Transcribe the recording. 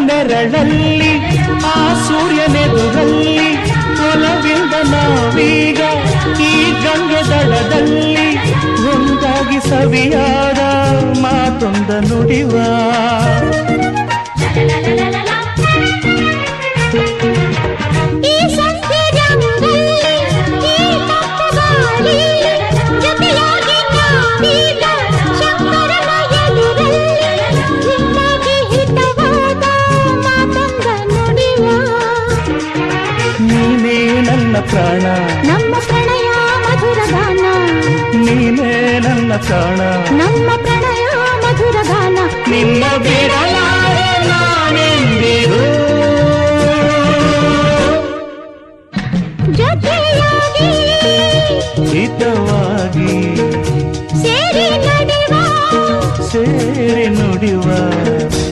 ನೆರಳಲ್ಲಿ ಆ ಸೂರ್ಯನೆದುರಲ್ಲಿ ಒಲವಿಂದ ನಾವೀಗ ಈ ಗಂಗೆ ದಡದಲ್ಲಿ ಒಂದಾಗಿ ಸವಿಯಾದ ಮಾತೊಂದ ನುಡಿವ ನನ್ನ ಪ್ರಾಣ. ನಮ್ಮ ಪ್ರಣಯ ಮಧುರ ಗಾನ. ನೀನೇ ನನ್ನ ಪ್ರಾಣ. ನಮ್ಮ ಪ್ರಣಯ ಮಧುರ ಗಾನ. ನಿನ್ನ ಬಿಡಲಾರೆ ನಾನೆಂದಿರು ಜೊತೆಯಾಗಿ ಹಿತವಾಗಿ ಸೇರಿ ನಡೆವ. ಸೇರಿ ನುಡಿವ.